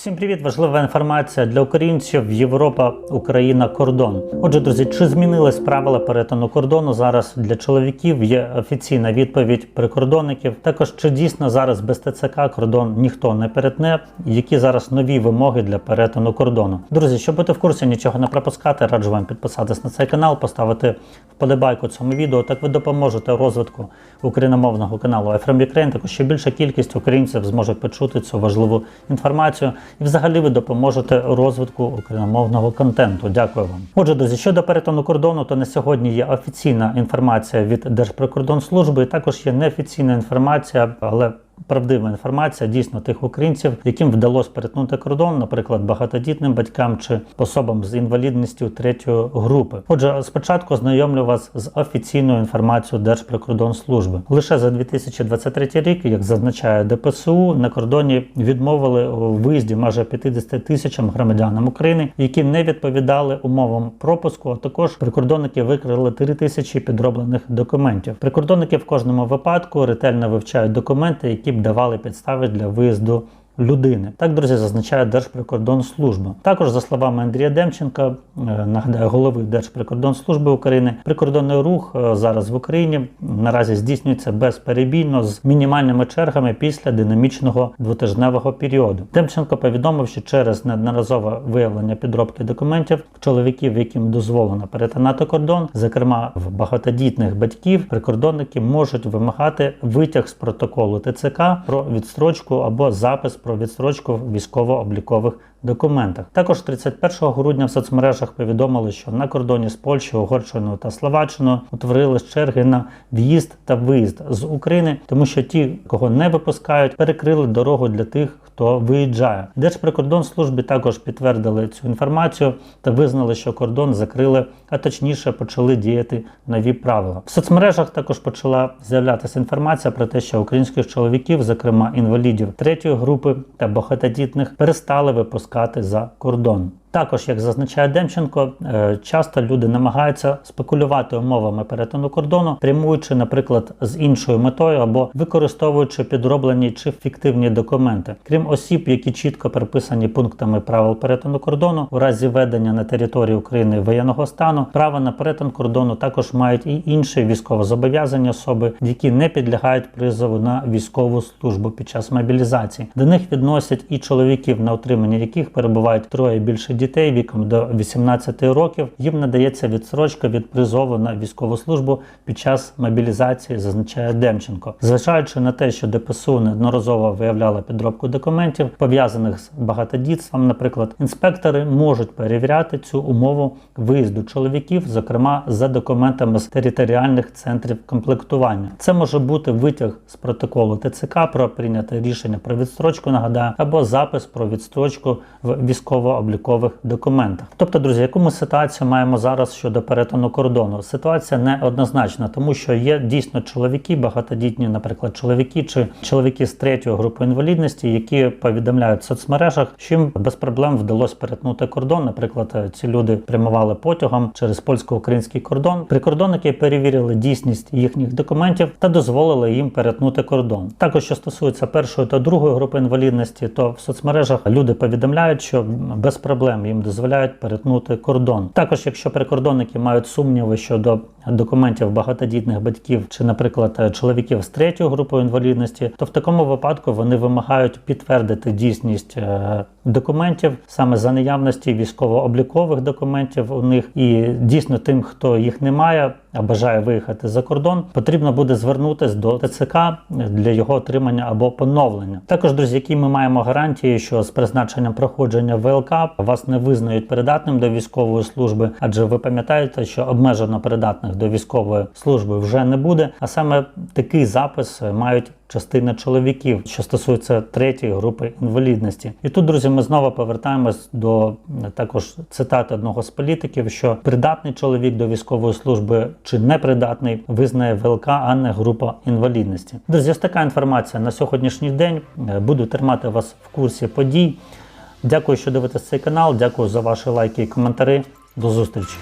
Всім привіт! Важлива інформація для українців. Європа, Україна, кордон. Отже, друзі, чи змінились правила перетину кордону зараз для чоловіків? Є офіційна відповідь прикордонників. Також чи дійсно зараз без ТЦК кордон ніхто не перетне? Які зараз нові вимоги для перетину кордону? Друзі, щоб бути в курсі, нічого не пропускати, раджу вам підписатись на цей канал, поставити вподобайку цьому відео. Так ви допоможете розвитку україномовного каналу iFrame Ukraine. Також ще більша кількість українців зможуть почути цю важливу інформацію. І взагалі ви допоможете розвитку україномовного контенту. Дякую вам. Отже, друзі, щодо перетину кордону, то на сьогодні є офіційна інформація від Держприкордонслужби. і Також є неофіційна інформація, але правдива інформація дійсно тих українців, яким вдалося перетнути кордон, наприклад, багатодітним батькам чи особам з інвалідністю третьої групи. Отже, спочатку знайомлю вас з офіційною інформацією Держприкордонслужби. Лише за 2023 рік, як зазначає ДПСУ, на кордоні відмовили у виїзді майже 50 тисячам громадянам України, які не відповідали умовам пропуску. А також прикордонники викрили 3 тисячі підроблених документів. Прикордонники в кожному випадку ретельно вивчають документи, які б давали підстави для виїзду. Людини так, друзі, зазначає Держприкордонслужба. Також, за словами Андрія Демченка, е, нагадаю, голови Держприкордонслужби України, прикордонний рух е, зараз в Україні наразі здійснюється безперебійно з мінімальними чергами після динамічного двотижневого періоду. Демченко повідомив, що через неодноразове виявлення підробки документів чоловіків, яким дозволено перетинати кордон, зокрема в багатодітних батьків, прикордонники можуть вимагати витяг з протоколу ТЦК про відстрочку або запис про відстрочку в військово-облікових документах. Також 31 грудня в соцмережах повідомили, що на кордоні з Польщею, Угорщиною та Словаччиною утворились черги на в'їзд та виїзд з України, тому що ті, кого не випускають, перекрили дорогу для тих, хто виїжджає. Держприкордонслужбі також підтвердили цю інформацію та визнали, що кордон закрили, а точніше почали діяти нові правила. В соцмережах також почала з'являтися інформація про те, що українських чоловіків, зокрема інвалідів третьої групи та багатодітних, перестали випускати за кордон. Також, як зазначає Демченко, е, часто люди намагаються спекулювати умовами перетину кордону, прямуючи, наприклад, з іншою метою або використовуючи підроблені чи фіктивні документи. Крім осіб, які чітко приписані пунктами правил перетину кордону, у разі ведення на території України воєнного стану, право на перетин кордону також мають і інші військовозобов'язані особи, які не підлягають призову на військову службу під час мобілізації. До них відносять і чоловіків, на утриманні яких перебувають троє більше дітей віком до 18 років. Їм надається відсрочка від призову на військову службу під час мобілізації, зазначає Демченко. Зважаючи на те, що ДПСУ неодноразово виявляла підробку документів, пов'язаних з багатодітством, наприклад, інспектори можуть перевіряти цю умову виїзду чоловіків, зокрема за документами з територіальних центрів комплектування. Це може бути витяг з протоколу ТЦК про прийняте рішення про відстрочку, нагадаю, або запис про відстрочку в військово-облікових документах. Тобто, друзі, яку ми ситуацію маємо зараз щодо перетину кордону? Ситуація неоднозначна, тому що є дійсно чоловіки, багатодітні, наприклад, чоловіки чи чоловіки з третьої групи інвалідності, які повідомляють в соцмережах, що їм без проблем вдалося перетнути кордон. Наприклад, ці люди прямували потягом через польсько-український кордон. Прикордонники перевірили дійсність їхніх документів та дозволили їм перетнути кордон. Також що стосується першої та другої групи інвалідності, то в соцмережах люди повідомляють, що без проблем їм дозволяють перетнути кордон. Також, якщо прикордонники мають сумніви щодо документів багатодітних батьків чи, наприклад, чоловіків з третьою групою інвалідності, то в такому випадку вони вимагають підтвердити дійсність е, документів саме за наявності військово-облікових документів у них, і дійсно тим, хто їх не має. А бажає виїхати за кордон, потрібно буде звернутися до ТЦК для його отримання або поновлення. Також, друзі, які ми маємо гарантії, що з призначенням проходження ВЛК вас не визнають придатним до військової служби, адже ви пам'ятаєте, що обмежено придатних до військової служби вже не буде. А саме такий запис мають частина чоловіків, що стосується третьої групи інвалідності. І тут, друзі, ми знову повертаємось до також цитати одного з політиків, що придатний чоловік до військової служби чи непридатний визнає ВЛК, а не група інвалідності. Друзі, ось така інформація на сьогоднішній день. Буду тримати вас в курсі подій. Дякую, що дивитесь цей канал. Дякую за ваші лайки і коментарі. До зустрічі.